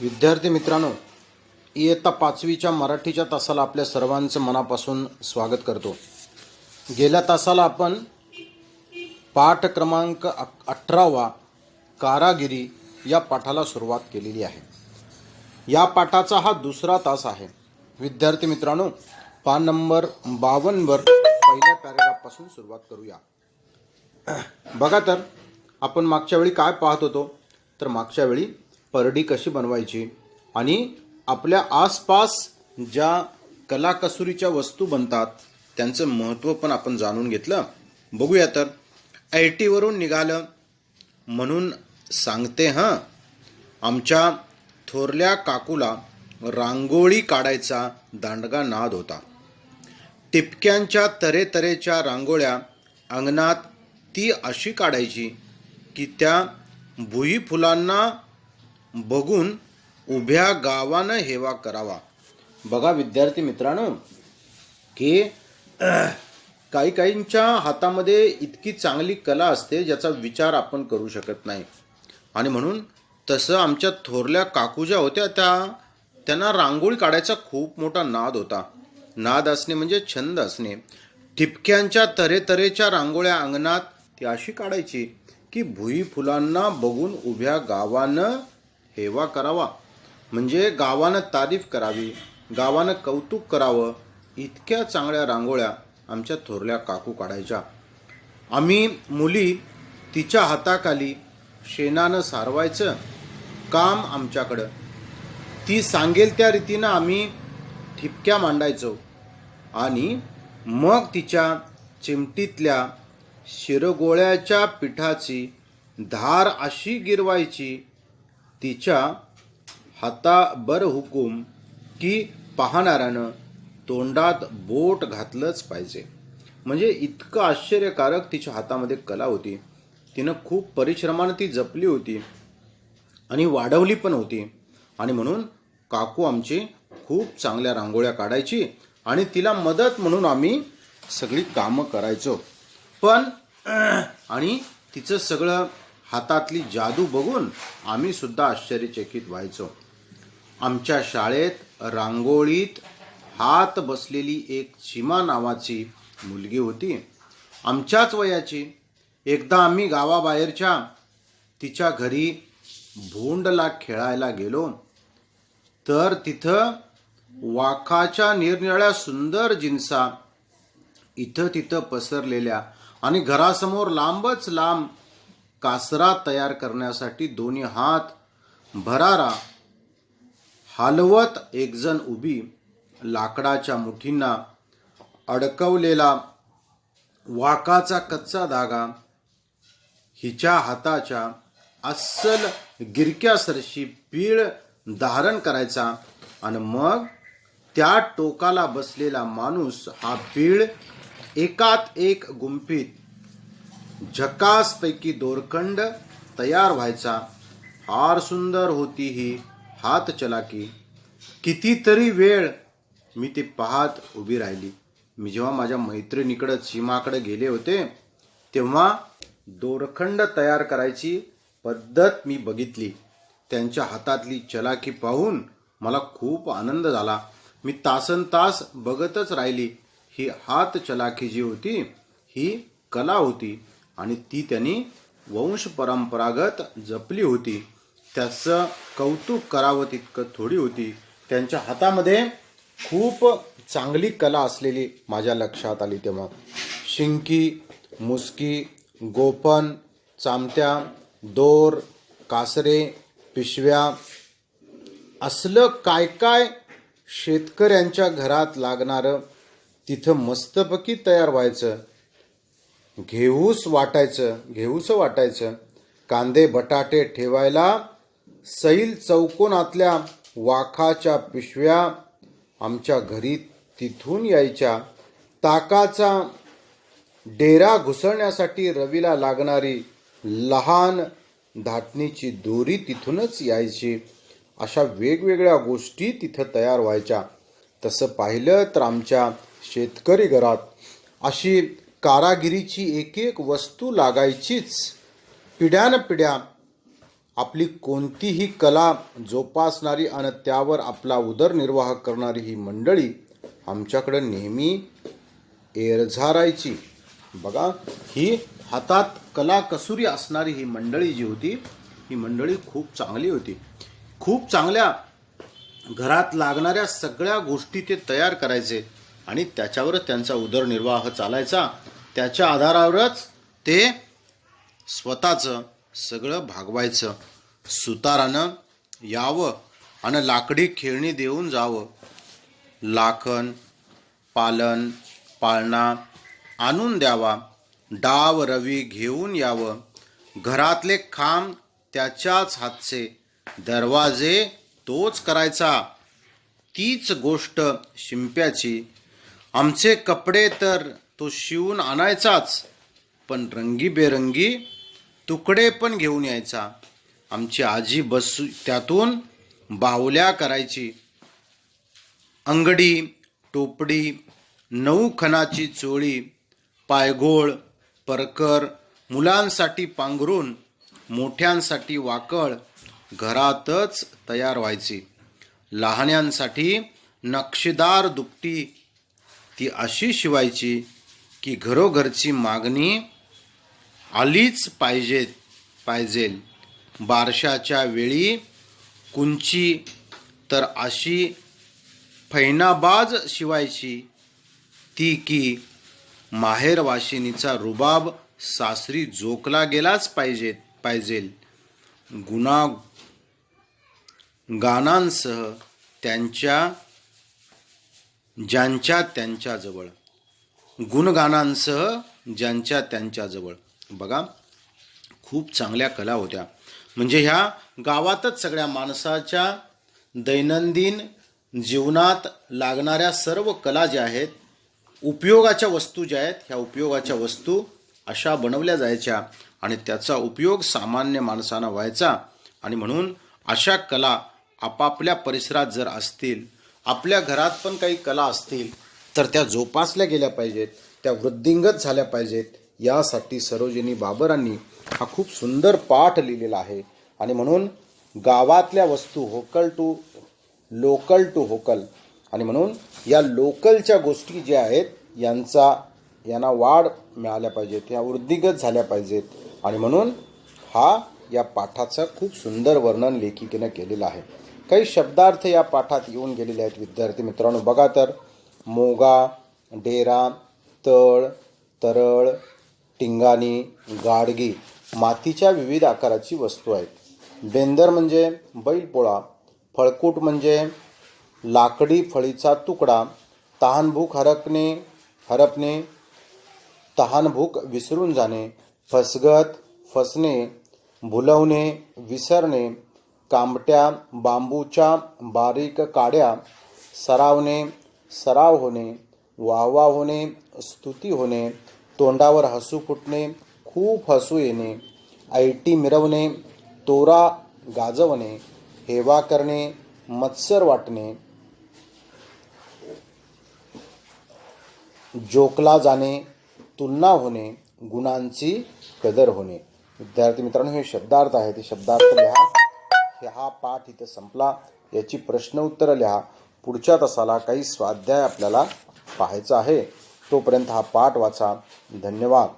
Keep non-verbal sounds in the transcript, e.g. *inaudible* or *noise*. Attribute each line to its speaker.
Speaker 1: विद्यार्थी मित्रांनो इयत्ता पाचवीच्या मराठीच्या तासाला आपल्या सर्वांचं मनापासून स्वागत करतो. गेल्या तासाला आपण पाठ क्रमांक अठरावा कारागिरी या पाठाला सुरुवात केलेली आहे. या पाठाचा हा दुसरा तास आहे. विद्यार्थी मित्रांनो पान नंबर बावन्नवर पहिल्या पॅरेग्राफपासून सुरुवात करूया. बघा तर आपण मागच्या वेळी काय पाहत होतो? तर मागच्या वेळी परडी कशी बनवायची आणि आपल्या आसपास ज्या कलाकसुरीच्या वस्तू बनतात त्यांचं महत्त्व पण आपण जाणून घेतलं. बघूया तर. आय टीवरून निघालं म्हणून सांगते हां. आमच्या थोरल्या काकूला रांगोळी काढायचा दांडगा नाद होता. टिपक्यांच्या तऱ्हेतऱ्हेच्या रांगोळ्या अंगणात ती अशी काढायची की त्या भुई फुलांना बघून उभ्या गावानं हेवा करावा. बघा विद्यार्थी मित्रांनो की *clears throat* काही काहींच्या हातामध्ये इतकी चांगली कला असते ज्याचा विचार आपण करू शकत नाही. आणि म्हणून तसं आमच्या थोरल्या काकू ज्या होत्या त्या त्यांना रांगोळी काढायचा खूप मोठा नाद होता. नाद असणे म्हणजे छंद असणे. ठिपक्यांच्या तऱ्हेतऱ्हेच्या रांगोळ्या अंगणात ती अशी काढायची की भुई फुलांना बघून उभ्या गावानं हेवा करावा. म्हणजे गावानं तारीफ करावी गावानं कौतुक करावं इतक्या चांगल्या रांगोळ्या आमच्या थोरल्या काकू काढायच्या. आम्ही मुली तिच्या हाताखाली शेणानं सारवायचं काम आमच्याकडं. ती सांगेल त्या रीतीनं आम्ही ठिपक्या मांडायचो आणि मग तिच्या चिमटीतल्या शिरगोळ्याच्या पिठाची धार अशी गिरवायची तिच्या हाताबर हुकूम की पाहणाऱ्यानं तोंडात बोट घातलंच पाहिजे. म्हणजे इतकं आश्चर्यकारक तिच्या हातामध्ये कला होती. तिनं खूप परिश्रमानं ती जपली होती आणि वाढवली पण होती. आणि म्हणून काकू आमची खूप चांगल्या रांगोळ्या काढायची आणि तिला मदत म्हणून आम्ही सगळी कामं करायचो. पण *clears throat* आणि तिचं सगळं हातातली जादू बघून आम्ही सुद्धा आश्चर्यचकित व्हायचो. आमच्या शाळेत रांगोळीत हात बसलेली एक सीमा नावाची मुलगी होती. आमच्याच वयाची. एकदा आम्ही गावाबाहेरच्या तिच्या घरी भोंडला खेळायला गेलो. तर तिथं वाखाच्या निरनिळ्या सुंदर जिन्सा इथं तिथं पसरलेल्या आणि घरासमोर लांबच लांब कासरा तयार करण्यासाठी दोन्ही हात भरारा. हालवत एकजण उभी लाकडाच्या मुठींना अडकवलेला वाकाचा कच्चा धागा हिच्या हाताच्या अस्सल गिरक्यासरशी पीळ धारण करायचा आणि मग त्या टोकाला बसलेला माणूस हा पीळ एकात एक गुंफीत झकासपैकी दोरखंड तयार व्हायचा. फार सुंदर होती ही हात चलाकी. कितीतरी वेळ मी ते पाहत उभी राहिली. मी जेव्हा माझ्या मैत्रिणीकडं सीमाकडे गेले होते तेव्हा दोरखंड तयार करायची पद्धत मी बघितली. त्यांच्या हातातली चलाकी पाहून मला खूप आनंद झाला. मी तासन तास बघतच राहिली. ही हात चलाखी जी होती ही कला होती. आणि ती त्यांनी वंश परंपरागत जपली होती. त्याचं कौतुक करावं तितकं थोडी होती. त्यांच्या हातामध्ये खूप चांगली कला असलेली माझ्या लक्षात आली तेव्हा. शिंकी मुसकी गोपन चामत्या दोर कासरे पिशव्या असलं काय काय शेतकऱ्यांच्या घरात लागणारं तिथं मस्तपैकी तयार व्हायचं. घेऊस वाटायचं घेऊस वाटायचं. कांदे बटाटे ठेवायला सैल चौकोनातल्या वाखाच्या पिशव्या आमच्या घरी तिथून यायच्या. ताकाचा डेरा घुसळण्यासाठी रवीला लागणारी लहान धाटणीची दोरी तिथूनच यायची. अशा वेगवेगळ्या गोष्टी तिथं तयार व्हायच्या. तसं पाहिलं तर आमच्या शेतकरी घरात अशी कारागिरीची एक एक वस्तू लागायचीच. पिढ्यानपिढ्या आपली कोणतीही कला जोपासणारी आणि त्यावर आपला उदरनिर्वाह करणारी ही मंडळी आमच्याकडे नेहमी एरझारायची. बघा ही हातात कला कसुरी असणारी ही मंडळी जी होती ही मंडळी खूप चांगली होती. खूप चांगल्या घरात लागणाऱ्या सगळ्या गोष्टी ते तयार करायचे आणि त्याच्यावरच त्यांचा उदरनिर्वाह चालायचा. त्याच्या आधारावरच ते स्वतःचं सगळं भागवायचं. सुतारानं यावं आणि लाकडी खेळणी देऊन जावं. लाखन पालन पाळणा आणून द्यावा. डाव रवी घेऊन यावं. घरातले खांब त्याच्याच हातचे. दरवाजे तोच करायचा. तीच गोष्ट शिंप्याची. आमचे कपडे तर तो शिवून आणायचाच. पण रंगीबेरंगी तुकडे पण घेऊन यायचा. आमची आजी बसू त्यातून बावल्या करायची. अंगडी टोपडी नऊ खणाची चोळी पायघोळ परकर मुलांसाठी पांघरून मोठ्यांसाठी वाकळ घरातच तयार व्हायची. लहान्यांसाठी नक्षीदार दुपटी ती अशी शिवायची की घरोघरची मागणी आलीच पाहिजे पाहिजेल बारशाच्या वेळी कुंची तर अशी फैनाबाज शिवायची ती की माहेरवाशिनीचा रुबाब सासरी जोकला गेलाच पाहिजे पाहिजेल गुणा गानांसह त्यांच्या ज्यांच्या त्यांच्याजवळ गुणगानांसह ज्यांच्या त्यांच्याजवळ. बघा खूप चांगल्या कला होत्या. म्हणजे ह्या गावातच सगळ्या माणसाच्या दैनंदिन जीवनात लागणाऱ्या सर्व कला ज्या आहेत उपयोगाच्या वस्तू ज्या आहेत ह्या उपयोगाच्या वस्तू अशा बनवल्या जायच्या आणि त्याचा उपयोग सामान्य माणसांना व्हायचा. आणि म्हणून अशा कला आपापल्या परिसरात जर असतील आपल्या घरात पण काही कला असतील तर त्या जोपासल्या गेल्या पाहिजेत त्या वृद्धिंगत झाल्या पाहिजेत. यासाठी सरोजिनी बाबरांनी हा खूप सुंदर पाठ लिहिलेला आहे. आणि म्हणून गावातल्या वस्तू vocal to local to vocal. आणि म्हणून या लोकलच्या गोष्टी ज्या आहेत यांचा यांना वाढ मिळाल्या पाहिजेत या वृद्धिगत झाल्या पाहिजेत. आणि म्हणून हा या पाठाचं खूप सुंदर वर्णन लेखिकेनं केलेलं आहे. काही शब्दार्थ या पाठात येऊन गेलेले आहेत विद्यार्थी मित्रांनो. बघा तर मोगा डेरा तळ तरळ टिंगाणी गाडगी मातीच्या विविध आकाराची वस्तू आहेत. बेंदर म्हणजे बैलपोळा फळकूट म्हणजे लाकडी फळीचा तुकडा तहानभूक हरपणे हरपणे तहानभूक विसरून जाणे फसगत फसणे भुलवणे विसरणे कांबट्या बांबूच्या बारीक काड्या सरावणे सराव होणे वाहवा होणे स्तुती होणे तोंडावर हसू फुटणे खूप हसू येणे ऐटी मिरवणे तोरा गाजवणे हेवा करणे मत्सर वाटणे जोकला जाणे तुलना होणे गुणांची कदर होणे. विद्यार्थी मित्रांनो हे शब्दार्थ आहे. ते शब्दार्थ लिहा. हा पाठ इथे संपला. याची प्रश्न उत्तरं लिहा. पुढच्या तासाला काही स्वाध्याय आपल्याला पाहायचा आहे. तोपर्यंत हा पाठ वाचा. धन्यवाद.